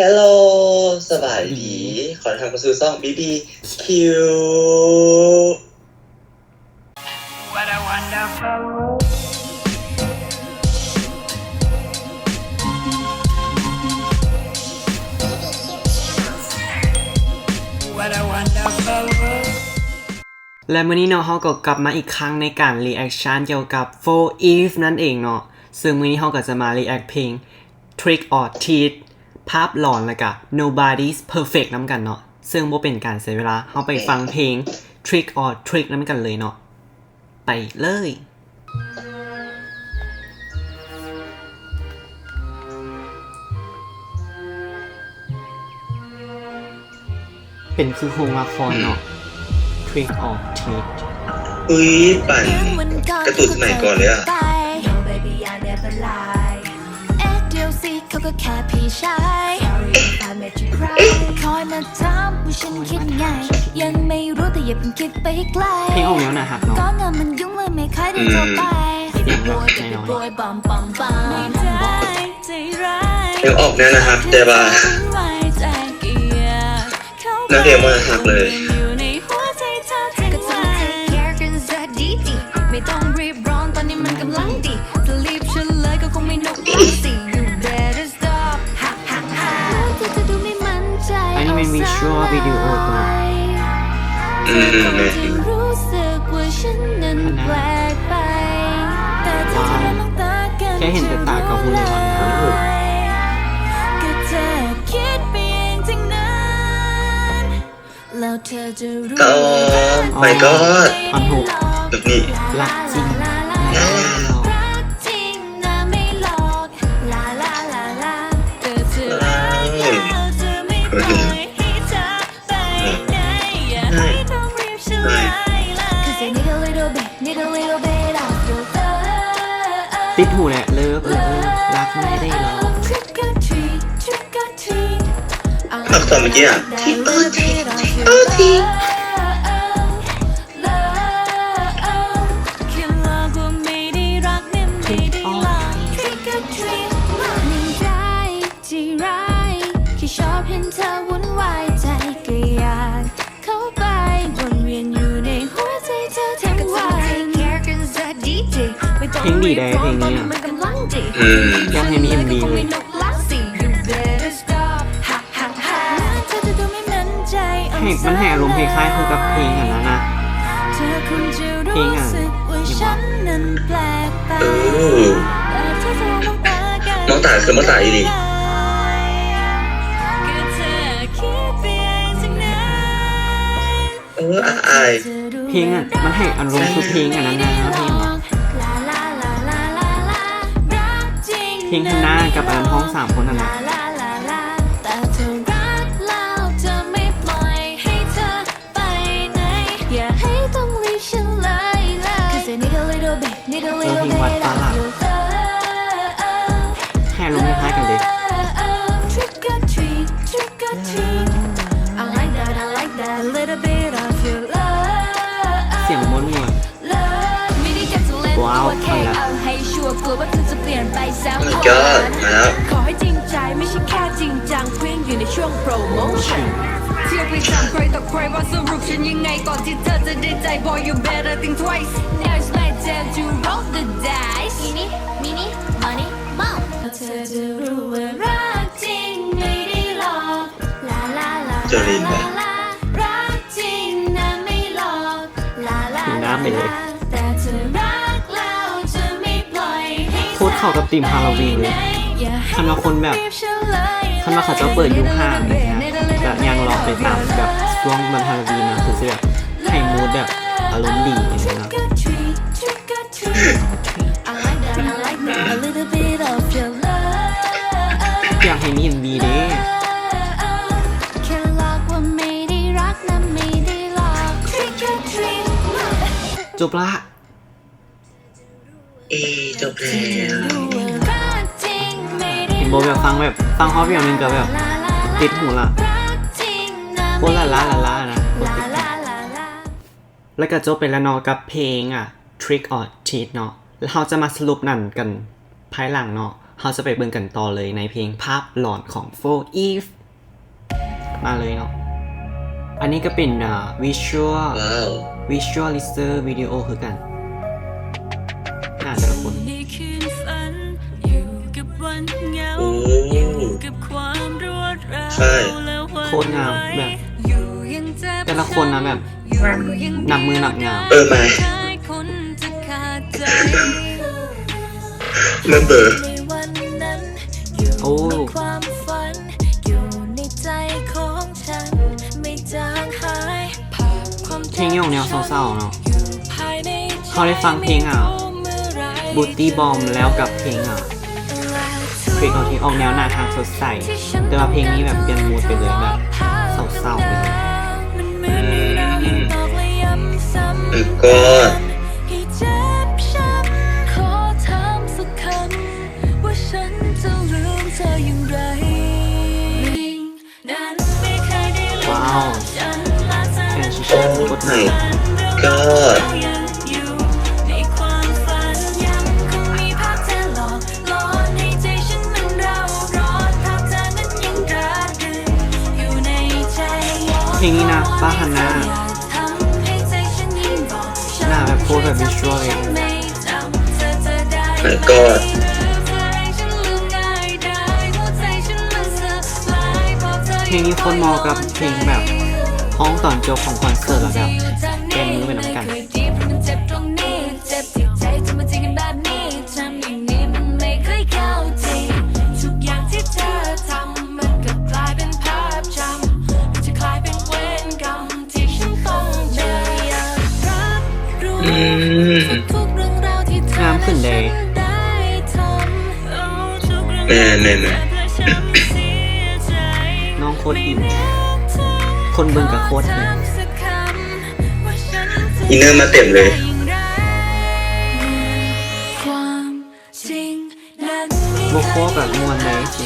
ฮัลโหลสบายดี ขอทำกระสู่ซ่องบีบีคิว What a wonderful world. What a wonderful world. และมื่อนี้เนาะเขาก็กลับมาอีกครั้งในการรีแอคชั่นเกี่ยวกับ For Eve นั่นเองเนาะซึ่งมื่อนี้เขาก็จะมารีแอคเพลง Trick or Treat ภาพหลอนแล้วก็ Nobody's Perfect น้ำกันเนาะซึ่งบ่เป็นการเสียเวลาเขาไปฟังเพลง Trick or Trick น้ำกันเลยเนาะไปเลยเป็นคือโฮงละครเนาะ Trick or Treat อุ้ยปั่นกระตุนสมัยก่อนเลยอะ เดี๋ยวสิเขาก็แค่พี่ชาย Sorry if I made you cry คอยมาถามว่าฉันคิดไง ยังไม่รู้แต่อย่าเพิ่งคิดไปไกลเพลงออกแนวไหนครับเนาะ ก็เงินมันยุ่งเลยไม่ค่อยได้โทรไปเสียงแบบ boy baby น้อยๆ boy บัมบัมบัมไม่ได้ใจร้ายยังออกแนวนะครับแต่ว่าไว้ใจเกลียดเขานักเรียนมาหักเลย อยู่ อืมเธอแม่จะรู้สึกว่าฉันนั้นแปลกไป แต่เธอจะมองตากันแค่เห็นแต่ตาก็รู้เลยว่าก็เธอคิดไปเองทั้งนั้นแล้วเธอจะรู้อ๋อ my god ท่อนหกแบบนี้รักจริง รักไม่ได้หรอก Trick or treat trick or treat อักษรเมื่อกี้อะ Trick or treat trick or treat แค่หลอกว่าไม่ได้รักเนี่ยไม่ได้หลอที่เออยากเข้าไปวนเวียนอยู่เธอทั้งวันเพลงดีได้เพลงนี้อะ อืมอยากให้มี MV เลยเพลงมันแห่ลมณ์เพลงคล้ายคือกับเพลงอันนั้นนะเพลงอะเออน้องตาคือน้องตาอีหลีเอออะอายเพลงอะมันแห่อารมณ์คือเพลงอันนั้นนะเพลง อะเพลงฮันน่ากับอันนั้นท้องสามคนนั่นนะ my god มาแล้วขอให้จริงใจไม่ใช่แค่จริงจังเพียงอยู่ในช่วงโปรโมชั่นเที่ยวไปจำใครต่อใครว่าสรุปฉันยังไงก่อนที่เธอจะได้ใจ boy you better think twice Now it's my turn to roll the dice มินิมินิ money mom เธอจะรู้ว่ารักจริงไม่ได้หลอกลาลาลาเจอรินปะลารักจริงนะไม่หลอกลาลาถึงน้ำไปเลย เข้ากับธีมฮาโลวีนเลยอย่าให้คันว่าคนแบบรีเฉลยคันว่าเขาจะเปิดยุคห้าอะไรเงี้ยแบบยังรอไปตามแบบช่วงมันฮาโลวีนนะคือจะแบบให้มูดแบบอารมณ์ดีอย่างเงี้ยนะ Trick or treat, trick or treat. I like that, I like that. A little bit of your love. อยากให้มีเอ็มวีเด้แค่หลอกว่าไม่ได้รักนะไม่ได้หลอก Trick or treat. จบละ เอจบแล้วรู้ว่ารักจริงไม่ได้เห็นโบแบบฟังแบบฟังฮอปอย่างหนึงกับแบบติดหูละรักจริงนะโคตรละละละละนะโคตรลาติดหูลาลาลาแล้วก็จบไปแล้วเนาะกับเพลงอะ Trick or Treat เนาะแล้วเราจะมาสรุปนั่นกันภายหลังเนาะเราจะไปเบิ่งกันต่อเลยในเพลงภาพหลอนของ For Eve มาเลยเนาะอันนี้ก็เป็นอ่า visual ว้าว visualizer video คือกัน ใช่และหวั่นโคตรงามไหวแบบอยู่ยังเจ็บแต่ละคนนะแบบอยู่ยังหนักมือหนักงามเออมาใช่คนจะขาดใจเมมเบอร์ในวันนั้นอยู่โอ้ในความฝันอยู่ในใจของฉันไม่จางหายภาพความเพลงนี้ออกแนวเศร้าๆเนาะอยู่ภายในใจเขาได้ฟังเพลงอะเมื่อไหร่บูตี้บอมแล้วกับเพลงอะ เพลงของที่ออกแนวหน้าทางสดใส แต่ว่าเพลงนี้แบบเปลี่ยนมูดไปเลยแบบเศร้าๆไปเลยมันเหมือนมีเรายังตอกและย้ำซ้ำเออก็ให้เจ็าฮันน่าทำให้ใจฉันยิ่งบอกช้ำหน้าแบบโพสแบบ visual เลยไม่จำเธอจะได้แล้วไหมก็เพลงนี้โคนเหมอกับเพลงแบบห้องตอนจบของคอนเสิร์ตแล้วแบบแกมือไปน้ำกัน แม่แม่แม่เพื่อฉันไม่ยน้องโคตรอิ่มคนเบิ่งกับโคตรอินอินเนอร์มาเต็มเลย โมโคกับมวนไหนจริง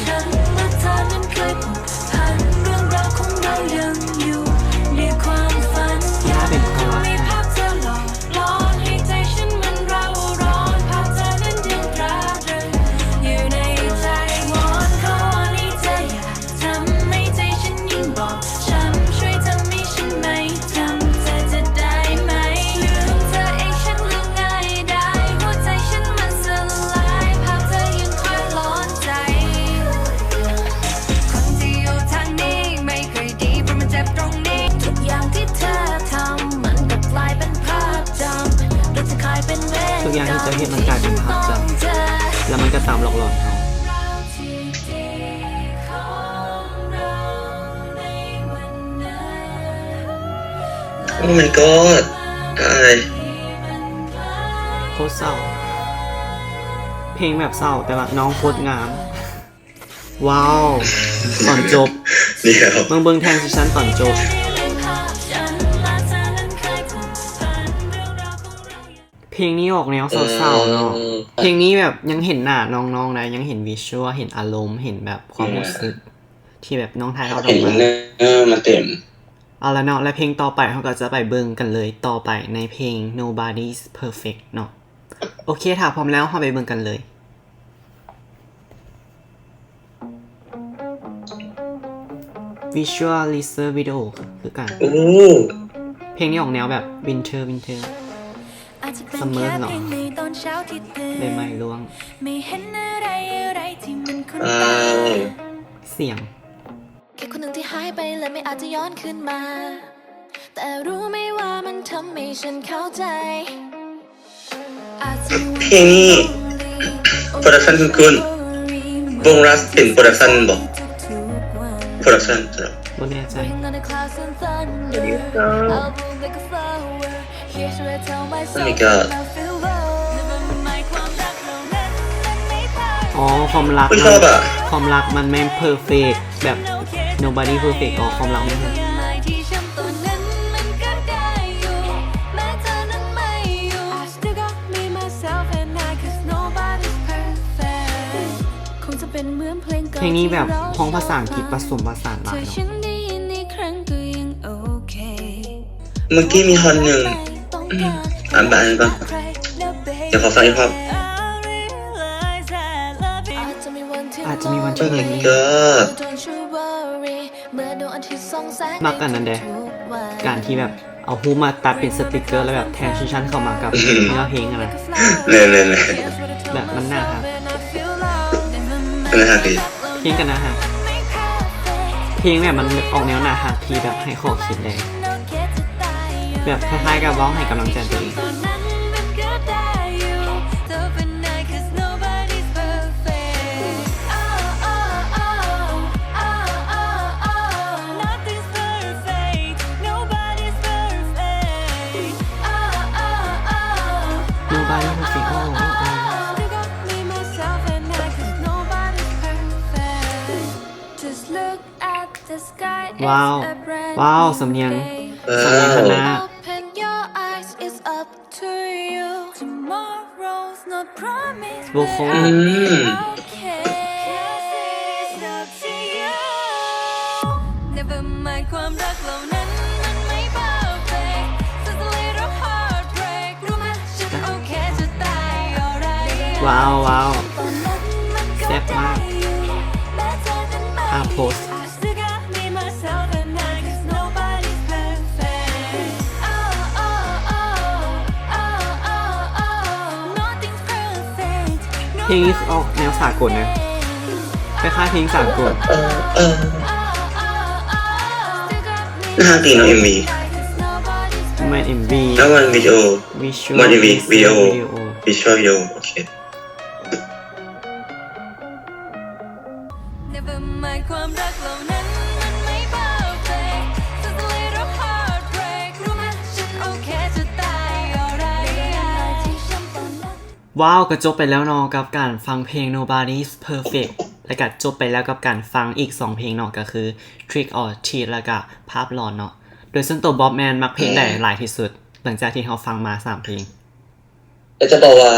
เธอเห็นมันกลายเป็นภาพจำเจอแล้วมันก็ตามหลอกหลอนเขาเราที่ดีของเราในวันนั้นโอ้ my god ตายโคตรเศร้า เพลงแบบเศร้าแต่ว่าน้องโคตรงาม ว้าว ตอนจบ เดี๋ยว เบิ่งเบิ่งแทนซิชันตอนจบ ลงนี้ออกแนวเศร้าๆเนาะเพลงนี้แบบยังเห็นหน้าน้องๆนะยังเห็นวิชวลเห็นอารมณ์เห็นแบบความรู้สึกที่แบบน้องไทยเขาเห็นทำอิมานเนอร์มาเต็มเอาละเนาะและเพลงต่อไปเขาก็จะไปเบิ่งกันเลยต่อไปในเพลง Nobody's Perfect เนาะโอเคถ้าพร้อมแล้วเราไปเบิ่งกันเลย Visualizer Video คือกันโอ้เพลงนี้ออกแนวแบบ Winter Winter อาจจะเป็น เสมอแค่เหรอเพียงในตอนเช้าที่ตื่นใบไม้ร่วงไม่เห็นอะไรอะไรที่มันคุ้นว้าตาวเสียง แค่คนหนึ่งที่หายไปและไม่อาจจะย้อนขึ้นมา แต่รู้ไหมว่ามันทำให้ฉันเข้าใจอาจจะมีวันเพลงนี้โปรดักชั่นคุ้นวงรัสเป็นโปรดักชั่นบอกทุกๆวันโปรดักชั่นสำหรับบ่แน่ใจ Waiting on the mind ความรักเหล่านั้นมันไม่พออ๋อความรักไม่มัชอบอะความรักมันไม่ perfect แบบ nobody perfect อ๋อความรักไม่ perfect ไม่ที่ช้ำตอนนั้นมันก็ได้อยู่แม้เธอนั้นไม่อยู่ I still got me myself and I cause nobody's perfect คงจะเป็นเหมือนเพลงเก่าเพลงนี้แบบที่เรห้องภาษาอังกฤษผสมผสานหลายเธอเนาะฉันได้ยินอีกครั้งก็ยังโอเคเมื่อกี้มีฮอนหนึ่ง อ่านบ้างบ้างเดี๋ยวขอฟังอีกรอบอาจจะ Oh my god มักกันนั่นเด้การที่แบบเอาฮูปมาตัดเป็นสติกเกอร์แล้วแบบแทนชิชันเข้ามากับเนื้อเพลงอะนะเนี่ยเนี่ยเนี่ยแบบมันน่าครับนะฮะพี่เพลงกันนะฮะเพลงแบบมันออกแนวหนาฮักที่แบบให้ข้อคิดเลย แบบคล้ายๆกับร้องให้กำลังใจตัวเองตอนนั้นมันก็ได้อยู่เธอเป็นนาย cause nobody's perfect oh oh oh oh oh oh nothing's perfect nobody's perfect oh oh oh Nobody perfect. Oh, oh, oh. Still got me, myself, and I, 'cause nobody's perfect. Just look at the sky. it's ว้าว a brand ว้าว new สำเนียง day. สำเนียงคณะ up to you. Tomorrow's not promised. โวคอลอืม Okay. It's up to you. ลงนี้ออกแนวสากลนะคล้ายๆเพลงสากลเออเออ Still got me, น่าฮักดีเนาะ MV cause nobody's มัน MV แล้วมันวิดีโอ Visual มัน MV วิดีโอวิดีโอวิชวลวิดีโอโอเค Never mind ความรักเหล่านั้น ว้าวก็จบไปแล้วเนาะกับการฟังเพลง Nobody's Perfect และก็จบไปแล้วกับการฟังอีก 2 เพลงเนาะก็คือ Trick or Treat แล้วก็ภาพหลอนเนาะโดยส่วนตัวบ๊อบแมนมักเพลงใดหลายที่สุด หลังจากที่เขาฟังมา 3 เพลงแต่จะบอกว่า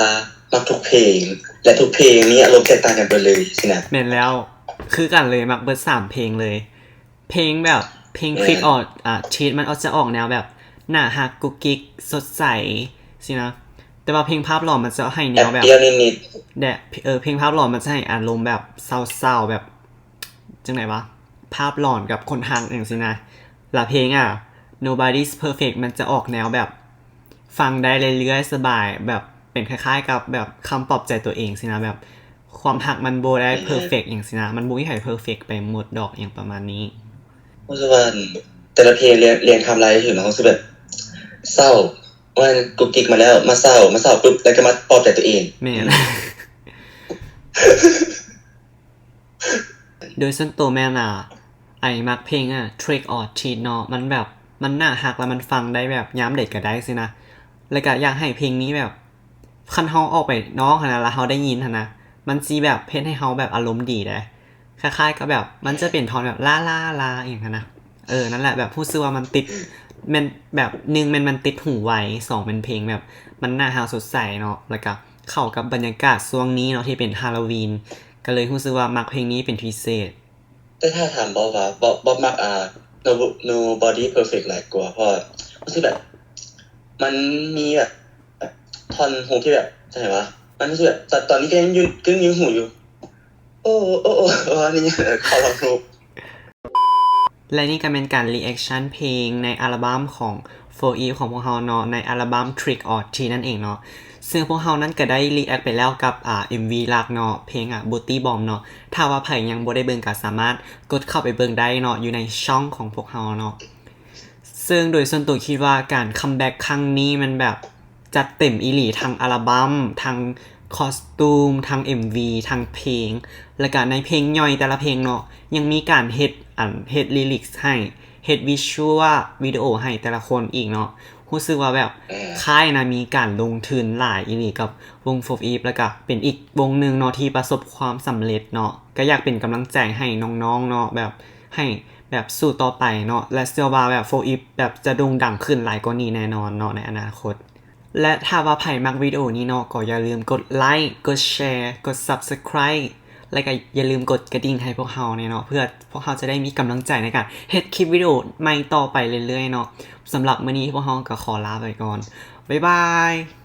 มักทุกเพลง และทุกเพลงนี้อารมณ์แตกต่างกันไปเลยสินะแมนแล้วคือกันเลยมักเบิร์ดสามเพลงเลย เพลงแบบเพลงเออ Trick or อะ Treat มันเอาจะออกแนวแบบหน้าฮักกุ๊กกิ๊กสดใสสินะ แต่ว่าเพลงภาพหลอนมันจะให้แนแอบวแบบเปรี้ยวนิดแดะเออเพลงภาพหลอนมันจะให้อารมณ์แบบเศร้าๆแบบจังไหนวะภาพหลอนกับคนทางอย่างสินะและเพลงอะ Nobody's Perfect มันจะออกแนวแบบ ฟังได้เรื่อยๆสบายแบบเป็นคล้ายๆ กับแบบคำปลอบใจตัวเองสินะแบบความหักมันโบได้ perfect อย่างสินะ มันบุ้ยไห่ perfect ไปหมดดอกอย่างประมาณนี้ๆรู้สึกว่าแต่ละเพลงเรียงเรียงไทำลายถึงน้องรู้สึกแบบเศร้า วันกุกกิกมาแล้วมาเศร้ามาเศร้าปุ๊บแล้วก็มาปลอบใจตัวเองแม่นโดยส่วนตัวแม่น่ะไอ้มักเพลงอะ Trick or Treat เนาะมันแบบมันน่าหักแล้วมันฟังได้แบบย้ำเด็กก็ได้สินะ แล้วก็อยากให้เพลงนี้แบบคันเฮาออกไปน้องขนาดแล้วเฮาได้ยินหั้นนะมันจีแบบเพ้นให้เฮาแบบอารมณ์ดีได้คล้ายๆกับแบบมันจะเป็นทอนแบบล่าล่าลาอย่างนั้นนะเออนั่นแหละแบบผู้ซื้อว่ามันติด มันแบบหนึ่งมันมันติดหูไว้สองเป็นเพลงแบบ มันน่าฮาสดใสเนาะแล้วก็เข้ากับบรรยากาศช่วงนี้เนาะที่เป็นฮาโลวีนก็เลยรู้สึกว่ามักเพลงนี้เป็นพิเศษ แต่ถ้าถามบอบว่าบอบอมักอ่า no nobody perfect หลายกว่าเพราะรู้สึกแบบ มันมีแบบทอนฮุกที่แบบใช่ไหมวะมันรู้สึกแบบตอนตอนนี้ก็ยังยืนก็ยังยืนหูอยู่ โอ้โอ้โอ้อันนี้เขาลองรูป และนี่ก็เป็นการรีแอคชั่นเพลงในอัลบั้มของ4 e ของพวกเราเนาะในอัลบั้ม Trick or Treat นั่นเองเนาะซึ่งพวกเรานั้นก็ได้รีแอคไปแล้วกับอ่า MV หลักเนาะเพลงอะ Booty Bomb เนาะถ้าว่าใครยังบ่ได้เบิ่งก็สามารถกดเข้าไปเบิ่งได้เนาะอยู่ในช่องของพวกเราเนาะซึ่งโดยส่วนตัวคิดว่าการคัมแบ็กครั้งนี้มันแบบจัดเต็มอีหลีทั้งอัลบั้มทั้ง คอสตูมทั้ง MV ทั้งเพลง และก็ในเพลงย่อยแต่ละเพลงเนาะยังมีการเฮ็ดอันเฮ็ดลิลิกส์ให้เฮ็ดวิชวลวิดีโอให้แต่ละคนอีกเนาะรู้สึกว่าแบบเออค่ายนะมีการลงทุนหลายอีหลีกับวงโฟอีฟแล้วก็เป็นอีกวงหนึ่งเนาะที่ประสบความสำเร็จเนาะก็อยากเป็นกำลังใจให้น้องๆเนาะแบบให้แบบสู้ต่อไปเนาะและเชื่อว่าแบบโฟอีฟแบบจะโด่งดังขึ้นหลายกว่านี้แน่นอนเนาะในอนาคต และถ้าว่าไผ่มักวิดีโอนี้เนาะก็อย่าลืมกดไลค์ กดแชร์ กด Subscribe และก็อย่าลืมกดกระดิ่งให้พวกเราเนี่ยเนาะเพื่อพวกเราจะได้มีกำลังใจในการเฮ็ดคลิปวิดีโอใหม่ต่อไปเรื่อยๆเนาะสำหรับมื้อนี้พวกเราก็ขอลาไปก่อน บ๊ายบาย